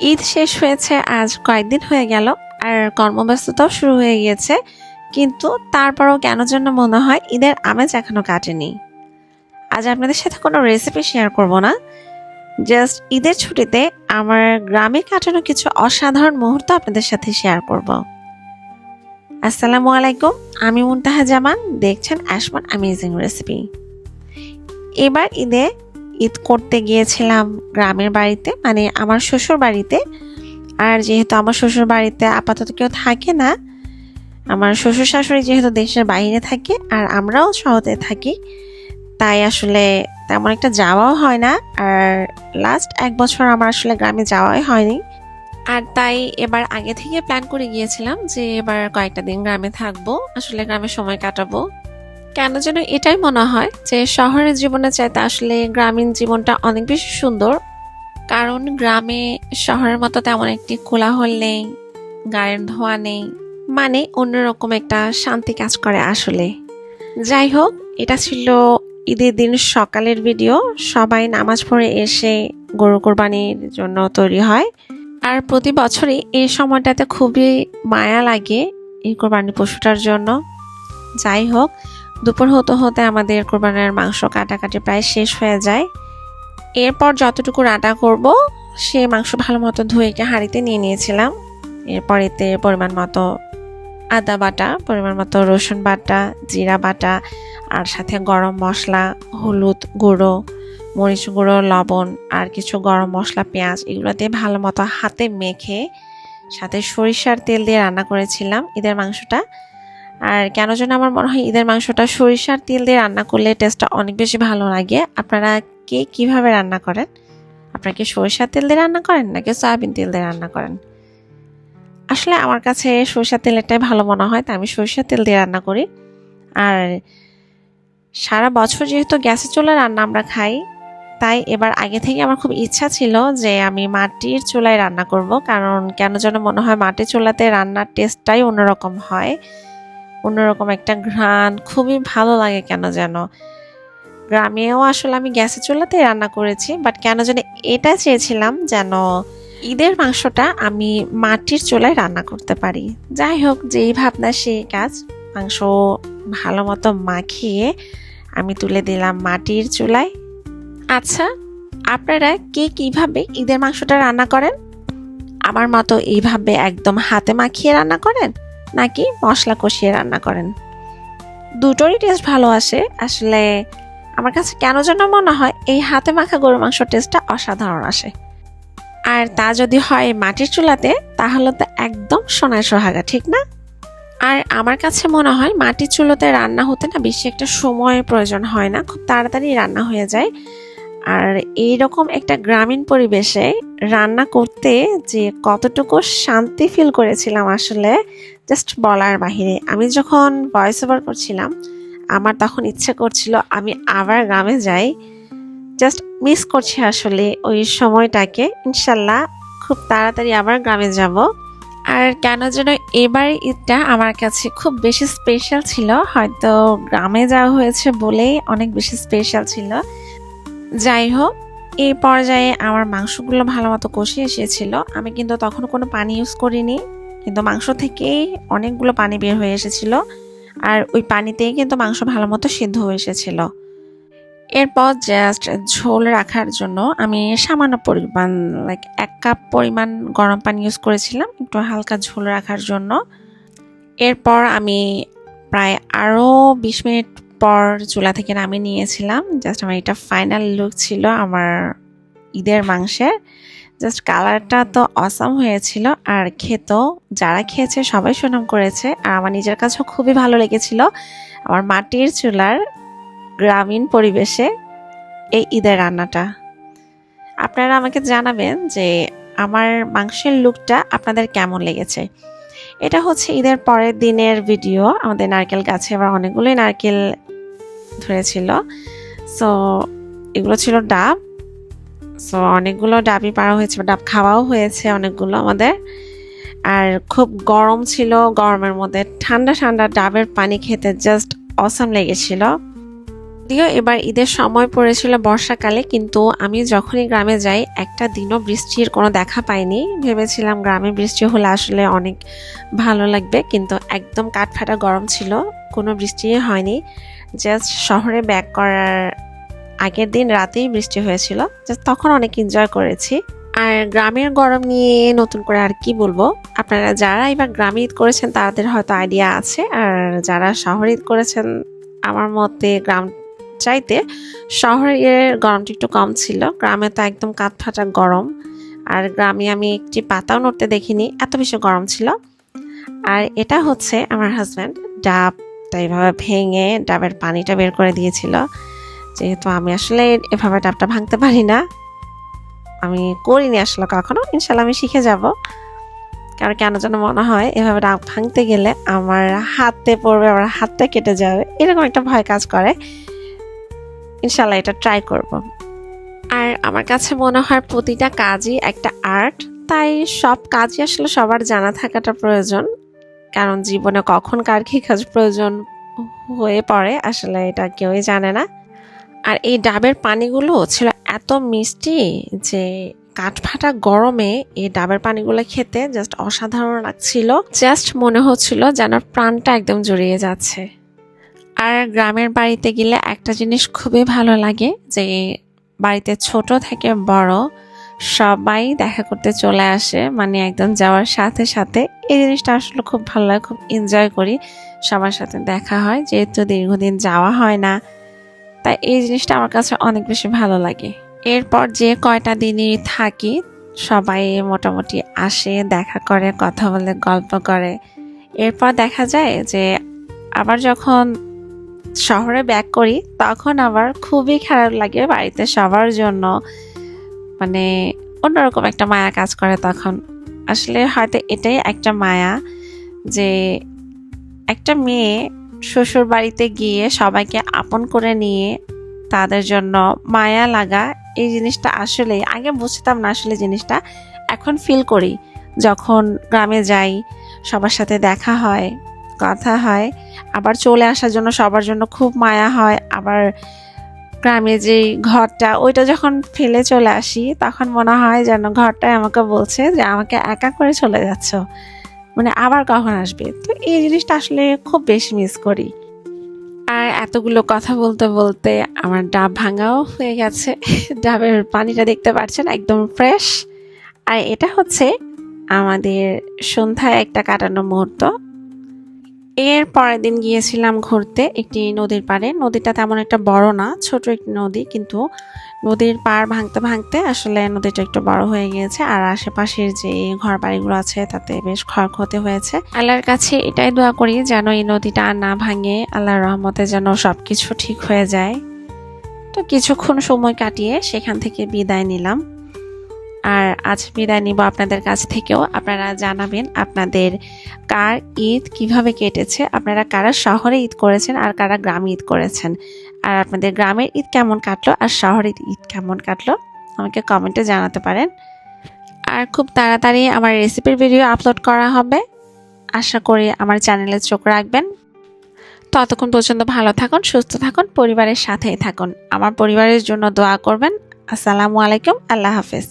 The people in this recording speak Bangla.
ঈদ শেষ হয়েছে, আজ কয়েকদিন হয়ে গেল, আর কর্মব্যস্ততাও শুরু হয়ে গিয়েছে, কিন্তু তারপরও কেন যেন মনে হয় ঈদের আমেজ এখনও কাটেনি। আজ আপনাদের সাথে কোনো রেসিপি শেয়ার করব না। জাস্ট ঈদের ছুটিতে আমার গ্রামে কাটানো কিছু অসাধারণ মুহূর্ত আপনাদের সাথে শেয়ার করব। আসসালামু আলাইকুম, আমি মুনতাহা জামান, দেখছেন অ্যাশমান অ্যামেজিং রেসিপি এবার ঈদে ঈদ করতে গিয়েছিলাম গ্রামের বাড়িতে মানে আমার শ্বশুর বাড়িতে। আর যেহেতু আমার শ্বশুর বাড়িতে আপাতত কেউ থাকে না, আমার শ্বশুর শাশুড়ি যেহেতু দেশের বাইরে থাকে আর আমরাও শহরে থাকি, তাই আসলে তেমন একটা যাওয়াও হয় না। আর লাস্ট এক বছর আমার আসলে গ্রামে যাওয়াই হয়নি। আর তাই এবার আগে থেকে প্ল্যান করে গিয়েছিলাম যে এবার কয়েকটা দিন গ্রামে থাকব, আসলে গ্রামে সময় কাটাবো। কেন যেন এটাই মনে হয় যে শহরের জীবনে চাইতে আসলে গ্রামীণ জীবনটা অনেক বেশি সুন্দর। কারণ গ্রামে শহরের মতো তেমন একটি কোলাহল নেই, গায়ের ধোয়া নেই মানে অন্যরকম একটা শান্তি কাজ করে আসলে। যাই হোক, এটা ছিল ঈদের দিন সকালের ভিডিও। সবাই নামাজ পড়ে এসে গরু কোরবানির জন্য তৈরি হয়। আর প্রতি বছরই এই সময়টাতে খুবই মায়া লাগে এই কোরবানি পশুটার জন্য। যাই হোক দুপুর হতে হতে আমাদের কোরবানের মাংস কাটাকাটি প্রায় শেষ হয়ে যায়। এরপর যতটুকু রান্না করব সে মাংস ভালো মতো ধুয়ে একটা হাঁড়িতে নিয়ে নিয়েছিলাম। এরপর এতে পরিমাণ মতো আদা বাটা, পরিমাণ মতো রসুন বাটা, জিরা বাটা, আর সাথে গরম মশলা, হলুদ গুঁড়ো, মরিচ গুঁড়ো, লবণ, আর কিছু গরম মশলা, পেঁয়াজ, এগুলো দিয়ে ভালো মতো হাতে মেখে, সাথে সরিষার তেল দিয়ে রান্না করেছিলাম। ঈদের মাংসটা আর কেন যেন আমার মনে হয় ঈদের মাংসটা সরিষার তেল দিয়ে রান্না করলে টেস্টটা অনেক বেশি ভালো লাগে। আপনারা কে কীভাবে রান্না করেন? আপনারা কি সরিষার তেল দিয়ে রান্না করেন নাকি সয়াবিন তেল দিয়ে রান্না করেন? আসলে আমার কাছে সরিষার তেলেরটাই ভালো মনে হয়, তাই আমি সরিষার তেল দিয়ে রান্না করি। আর সারা বছর যেহেতু গ্যাসে চুলা রান্না আমরা খাই, তাই এবার আগে থেকে আমার খুব ইচ্ছা ছিল যে আমি মাটির চুলায় রান্না করব, কারণ কেন যেন মনে হয় মাটির চুলাতে রান্নার টেস্টটাই অন্যরকম হয়। অন্যরকম একটা ঘ্রাণ। খুবই ভালো লাগে কেন যেন। গ্রামেও আসলে আমি গ্যাসের চুলাতেই রান্না করেছি বাট কেন যেন এটা চেয়েছিলাম যেন ঈদের মাংসটা আমি মাটির চুলায় রান্না করতে পারি। যাই হোক, যেই ভাবনা, সেই কাজ। মাংস ভালো মতো মাখিয়ে আমি তুলে দিলাম মাটির চুলায়। আচ্ছা আপনারা কে কীভাবে ঈদের মাংসটা রান্না করেন? আমার মতো এইভাবে একদম হাতে মাখিয়ে রান্না করেন? নাকি মশলা কষিয়ে রান্না করেন? দুটোরই টেস্ট ভালো আসে। আসলে আমার কাছে কেন যেন মনে হয় এই হাতে মাখা গরু মাংস টেস্টটা অসাধারণ আসে। আর তা যদি হয় মাটির চুলাতে, তাহলে তো একদম সোনায় সোহাগা, ঠিক না? আর আমার কাছে মনে হয় মাটির চুলোতে রান্না হতে না বেশি একটা সময়ের প্রয়োজন হয় না, খুব তাড়াতাড়ি রান্না হয়ে যায়। আর এইরকম একটা গ্রামীণ পরিবেশে রান্না করতে যে কতটুকু শান্তি ফিল করেছিলাম আসলে জাস্ট বলার বাহিরে। আমি যখন ভয়েস ওভার করছিলাম, আমার তখন ইচ্ছে করছিল আমি আবার গ্রামে যাই। জাস্ট মিস করছি আসলে ওই সময়টাকে। ইনশাল্লাহ খুব তাড়াতাড়ি আবার গ্রামে যাব। আর কেন যেন এবার ঈদটা আমার কাছে খুব বেশি স্পেশাল ছিল। হয়তো গ্রামে যাওয়া হয়েছে বলেই অনেক বেশি স্পেশাল ছিল। যাই হোক, এই পর্যায়ে আমার মাংসগুলো ভালো মতো কষিয়ে এসেছিল। আমি কিন্তু তখন কোনো পানি ইউজ করিনি। কিন্তু মাংস থেকেই অনেকগুলো পানি বের হয়ে এসেছিল আর ওই পানিতেই কিন্তু মাংস ভালো মতো সিদ্ধ হয়ে এসেছিল। এরপর জাস্ট ঝোল রাখার জন্য আমি সামান্য পরিমাণ লাইক এক কাপ পরিমাণ গরম পানি ইউজ করেছিলাম, একটু হালকা ঝোল রাখার জন্য। এরপর আমি প্রায় আরও বিশ মিনিট পর চুলা থেকে নামিয়ে নিয়েছিলাম। জাস্ট আমার এটা ফাইনাল লুক ছিল আমার ঈদের মাংসের। জাস্ট কালারটা তো অসাম হয়েছিল, আর খেতেও যারা খেয়েছে সবাই সুনাম করেছে, আর আমার নিজের কাছেও খুবই ভালো লেগেছিল। আমার মাটির চুলার গ্রামীণ পরিবেশে এই ঈদের রান্নাটা। আপনারা আমাকে জানাবেন যে আমার মাংসের লুকটা আপনাদের কেমন লেগেছে। এটা হচ্ছে ঈদের পরের দিনের ভিডিও। আমাদের নারকেল গাছে আবার অনেকগুলোই নারকেল ধরেছিল। সো এগুলো ছিল ডাব সো অনেকগুলো ডাবই পাওয়া হয়েছে ডাব খাওয়াও হয়েছে অনেকগুলো আমাদের। আর খুব গরম ছিল গরমের মধ্যে। ঠান্ডা ঠান্ডা ডাবের পানি খেতে জাস্ট অসাম লেগেছিল। যদিও এবার ঈদের সময় পড়েছিল বর্ষাকালে, কিন্তু আমি যখনই গ্রামে যাই, একটা দিনও বৃষ্টির কোনো দেখা পাইনি। ভেবেছিলাম গ্রামে বৃষ্টি হলে আসলে অনেক ভালো লাগবে, কিন্তু একদম কাঠফাটা গরম ছিল, কোনো বৃষ্টি হয়নি। জাস্ট শহরে ব্যাক করার আগের দিন রাতেই বৃষ্টি হয়েছিল তখন অনেক এনজয় করেছি। আর গ্রামের গরম নিয়ে নতুন করে আর কি বলব? আপনারা যারা এবার গ্রামে ঈদ করেছেন, তাদের হয়তো আইডিয়া আছে। আর যারা শহরে ঈদ করেছেন, আমার মতে গ্রাম চাইতে শহরের গরমটি একটু কম ছিল। গ্রামে তো একদম কাঠ ফাটা গরম। আর গ্রামে আমি একটি পাতাও নড়তে দেখিনি, এত বেশি গরম ছিল। আর এটা হচ্ছে আমার হাজব্যান্ড ডাব তাই এভাবে ভেঙে ডাবের পানিটা বের করে দিয়েছিল। যেহেতু আমি আসলে এভাবে ডাবটা ভাঙতে পারি না, আমি করিনি আসলে কখনো। ইনশাল্লাহ আমি শিখে যাব। কারণ কেন যেন মনে হয় এভাবে ডাব ভাঙতে গেলে আমার হাতে পড়বে, আমার হাতটা কেটে যাবে। এরকম একটা ভয় কাজ করে। ইনশাল্লাহ এটা ট্রাই করব। আর আমার কাছে মনে হয় প্রতিটা কাজই একটা আর্ট তাই সব কাজই আসলে সবার জানা থাকাটা প্রয়োজন। কারণ জীবনে কখন কার কী কাজ প্রয়োজন হয়ে পড়ে আসলে এটা কেউই জানে না। আর এই ডাবের পানিগুলো ছিল এত মিষ্টি যে কাঠফাটা গরমে এই ডাবের পানিগুলো খেতে জাস্ট অসাধারণ লাগছিল। জাস্ট মনে হচ্ছিল যেন প্রাণটা একদম জড়িয়ে যাচ্ছে। আর গ্রামের বাড়িতে গেলে একটা জিনিস খুবই ভালো লাগে যে বাড়িতে ছোট থেকে বড় সবাই দেখা করতে চলে আসে মানে একদম যাওয়ার সাথে সাথে। এই জিনিসটা আসলে খুব ভালো লাগে, খুব এনজয় করি সবার সাথে দেখা হয়, যেহেতু দীর্ঘদিন যাওয়া হয় না। তাই এই জিনিসটা আমার কাছে অনেক বেশি ভালো লাগে। এরপর যে কয়টা দিনই থাকি, সবাই মোটামুটি আসে, দেখা করে, কথা বলে, গল্প করে। এরপর দেখা যায় যে আবার যখন শহরে ব্যাক করি, তখন আবার খুবই খারাপ লাগে বাড়িতে সবার জন্য। মানে অন্যরকম একটা মায়া কাজ করে তখন। আসলে হয়তো এটাই একটা মায়া যে একটা মেয়ে শ্বশুর বাড়িতে গিয়ে সবাইকে আপন করে নিয়ে তাদের জন্য মায়া লাগা এই জিনিসটা আসলে, আগে বুঝতাম না আসলে জিনিসটা, এখন ফিল করি। যখন গ্রামে যাই, সবার সাথে দেখা হয়, কথা হয়, আবার চলে আসার জন্য সবার জন্য খুব মায়া হয়, আবার গ্রামে যে ঘরটা, ওইটা যখন ফেলে চলে আসি, তখন মনে হয় যেন ঘরটাই আমাকে বলছে যে আমাকে একা করে চলে যাচ্ছ। মানে আবার কখন আসবে? তো এই জিনিসটা আসলে খুব বেশি মিস করি। আর এতগুলো কথা বলতে বলতে আমার ডাব ভাঙাও হয়ে গেছে। ডাবের পানিটা দেখতে পাচ্ছেন, একদম ফ্রেশ আর এটা হচ্ছে আমাদের সন্ধ্যায় একটা কাটানো মুহূর্ত। এর পরের দিন গিয়েছিলাম ঘুরতে একটি নদীর পাড়ে। নদীটা তেমন একটা বড় না, ছোট একটি নদী, কিন্তু নদীর পাড় ভাঙতে ভাঙতে আসলে নদীটা একটু বড় হয়ে গিয়েছে, আর আশেপাশের যে ঘর বাড়িগুলো আছে তাতে বেশ ক্ষয়ক্ষতি হয়েছে। আল্লাহর কাছে এটাই দোয়া করি যেন এই নদীটা না ভাঙে, আল্লাহর রহমতে যেন সবকিছু ঠিক হয়ে যায়। তো কিছুক্ষণ সময় কাটিয়ে সেখান থেকে বিদায় নিলাম। আর আজ বিদায় নিব আপনাদের কাছ থেকেও। আপনারা জানাবেন আপনাদের কার ঈদ কীভাবে কেটেছে, আপনারা কারা শহরে ঈদ করেছেন আর কারা গ্রামে ঈদ করেছেন। আর আপনাদের গ্রামের ঈদ কেমন কাটলো আর শহরের ঈদ কেমন কাটলো আমাকে কমেন্টে জানাতে পারেন। আর খুব তাড়াতাড়ি আমার রেসিপির ভিডিও আপলোড করা হবে। আশা করি আমার চ্যানেলে চোখ রাখবেন। ততক্ষণ পর্যন্ত ভালো থাকুন, সুস্থ থাকুন, পরিবারের সাথেই থাকুন। আমার পরিবারের জন্য দোয়া করবেন। আসসালামু আলাইকুম, আল্লাহ হাফেজ।